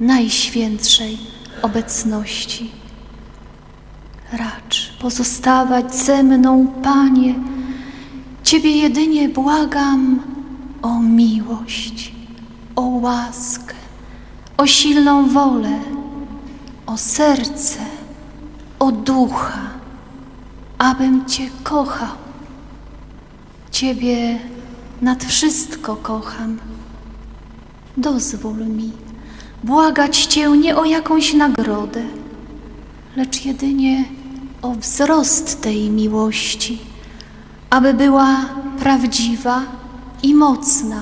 Najświętszej obecności. Racz pozostawać ze mną, Panie. Ciebie jedynie błagam o miłość, o łaskę, o silną wolę, o serce, o ducha, abym Cię kochał. Ciebie nad wszystko kocham. Dozwól mi błagać Cię nie o jakąś nagrodę, lecz jedynie o wzrost tej miłości, aby była prawdziwa i mocna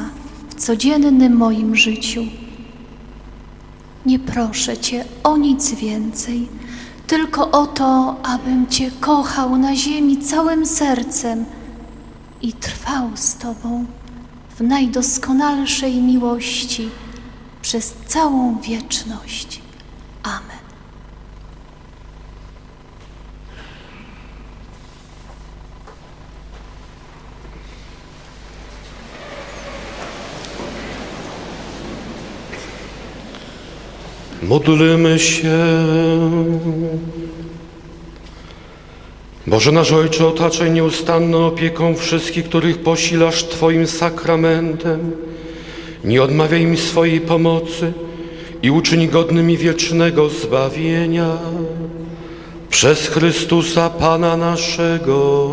w codziennym moim życiu. Nie proszę Cię o nic więcej, tylko o to, abym Cię kochał na ziemi całym sercem i trwał z Tobą w najdoskonalszej miłości przez całą wieczność. Amen. Módlmy się. Boże nasz Ojcze, otaczaj nieustanną opieką wszystkich, których posilasz Twoim sakramentem. Nie odmawiaj im swojej pomocy i uczyń godnymi wiecznego zbawienia. Przez Chrystusa Pana naszego.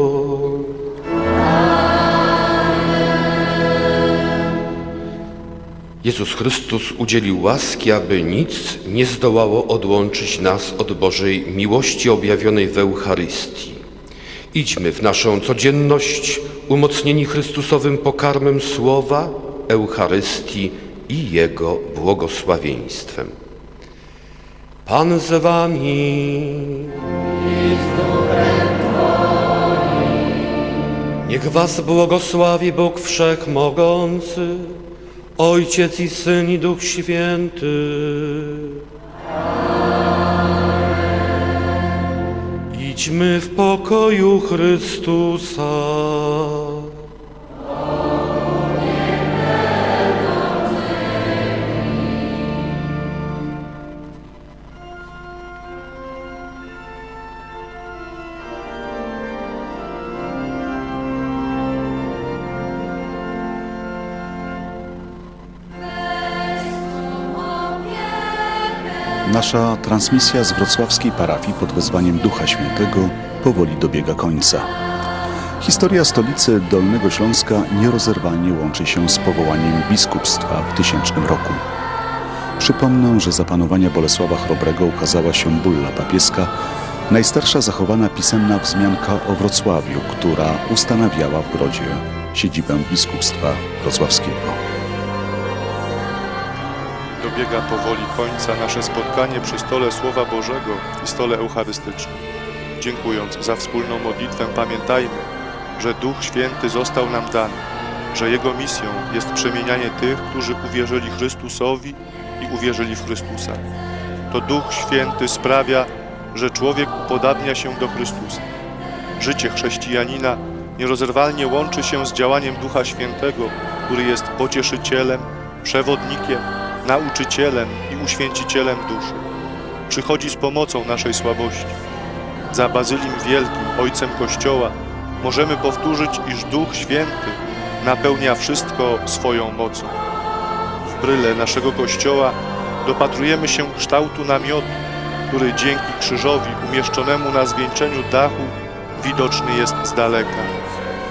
Jezus Chrystus udzielił łaski, aby nic nie zdołało odłączyć nas od Bożej miłości objawionej w Eucharystii. Idźmy w naszą codzienność umocnieni Chrystusowym pokarmem Słowa, Eucharystii i Jego błogosławieństwem. Pan z wami. Niech was błogosławi Bóg Wszechmogący, Ojciec i Syn i Duch Święty. Idźmy w pokoju Chrystusa. Nasza transmisja z wrocławskiej parafii pod wezwaniem Ducha Świętego powoli dobiega końca. Historia stolicy Dolnego Śląska nierozerwalnie łączy się z powołaniem biskupstwa w tysięcznym roku. Przypomnę, że za panowania Bolesława Chrobrego ukazała się bulla papieska, najstarsza zachowana pisemna wzmianka o Wrocławiu, która ustanawiała w Grodzie siedzibę biskupstwa wrocławskiego. Dobiega powoli końca nasze spotkanie przy stole Słowa Bożego i stole Eucharystycznym. Dziękując za wspólną modlitwę, pamiętajmy, że Duch Święty został nam dany, że Jego misją jest przemienianie tych, którzy uwierzyli Chrystusowi i uwierzyli w Chrystusa. To Duch Święty sprawia, że człowiek upodabnia się do Chrystusa. Życie chrześcijanina nierozerwalnie łączy się z działaniem Ducha Świętego, który jest pocieszycielem, przewodnikiem, nauczycielem i uświęcicielem duszy. Przychodzi z pomocą naszej słabości. Za Bazylim Wielkim, Ojcem Kościoła, możemy powtórzyć, iż Duch Święty napełnia wszystko swoją mocą. W bryle naszego Kościoła dopatrujemy się kształtu namiotu, który dzięki krzyżowi umieszczonemu na zwieńczeniu dachu widoczny jest z daleka.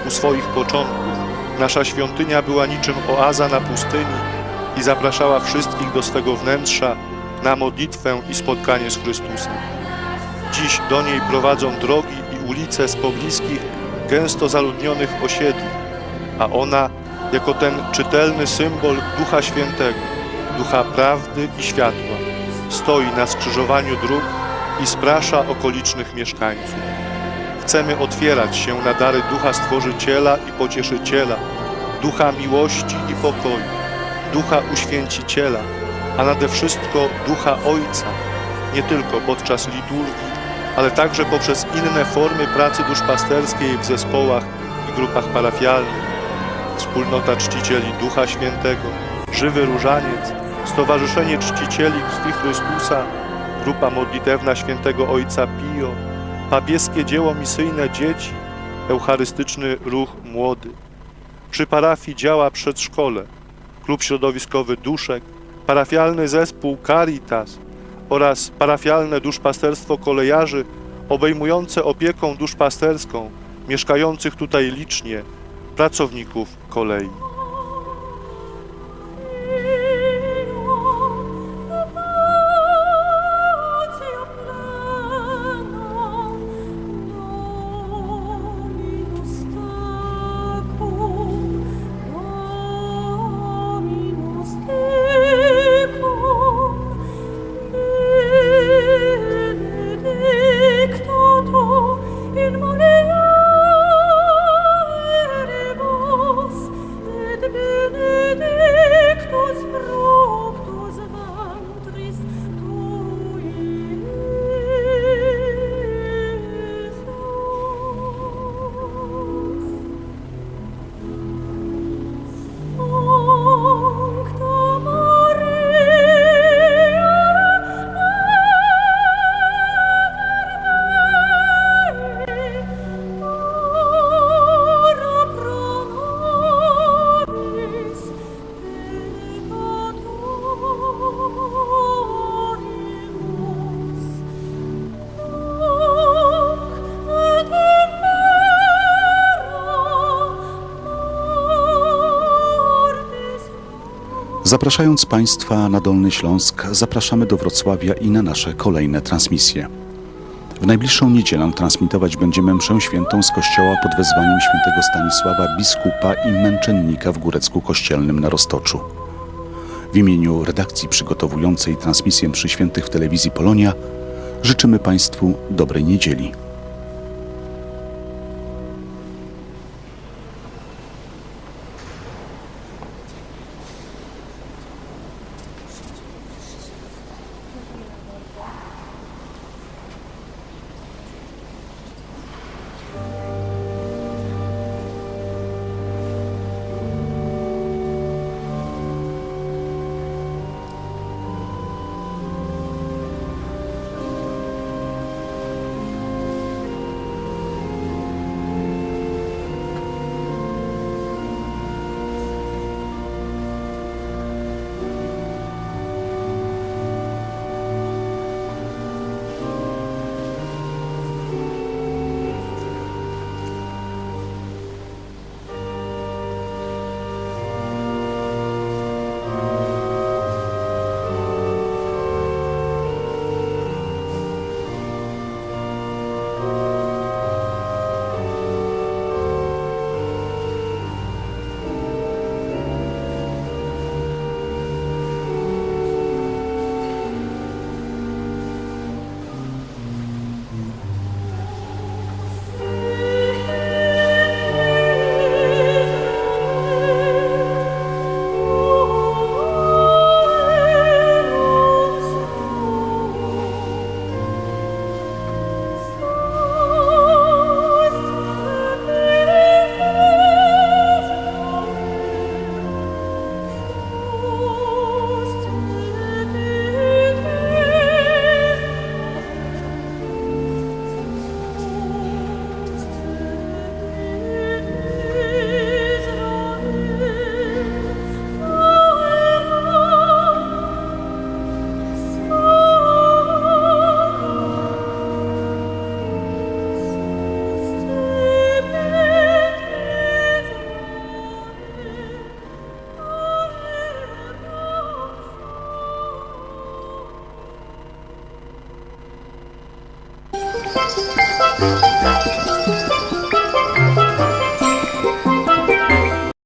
U swoich początków nasza świątynia była niczym oaza na pustyni i zapraszała wszystkich do swego wnętrza na modlitwę i spotkanie z Chrystusem. Dziś do niej prowadzą drogi i ulice z pobliskich, gęsto zaludnionych osiedli, a ona, jako ten czytelny symbol Ducha Świętego, Ducha Prawdy i Światła, stoi na skrzyżowaniu dróg i sprasza okolicznych mieszkańców. Chcemy otwierać się na dary Ducha Stworzyciela i Pocieszyciela, Ducha Miłości i Pokoju, Ducha Uświęciciela, a nade wszystko Ducha Ojca, nie tylko podczas liturgii, ale także poprzez inne formy pracy duszpasterskiej w zespołach i grupach parafialnych. Wspólnota czcicieli Ducha Świętego, żywy różaniec Stowarzyszenie Czcicieli Krwi Chrystusa, Grupa Modlitewna Świętego Ojca Pio, Papieskie Dzieło Misyjne Dzieci, Eucharystyczny Ruch Młody. Przy parafii działa przedszkole, klub środowiskowy Duszek, parafialny zespół Caritas oraz parafialne duszpasterstwo kolejarzy obejmujące opieką duszpasterską mieszkających tutaj licznie pracowników kolei. Zapraszając Państwa na Dolny Śląsk, zapraszamy do Wrocławia i na nasze kolejne transmisje. W najbliższą niedzielę transmitować będziemy mszę świętą z kościoła pod wezwaniem świętego Stanisława, biskupa i męczennika w Górecku Kościelnym na Roztoczu. W imieniu redakcji przygotowującej transmisję mszy świętych w telewizji Polonia życzymy Państwu dobrej niedzieli.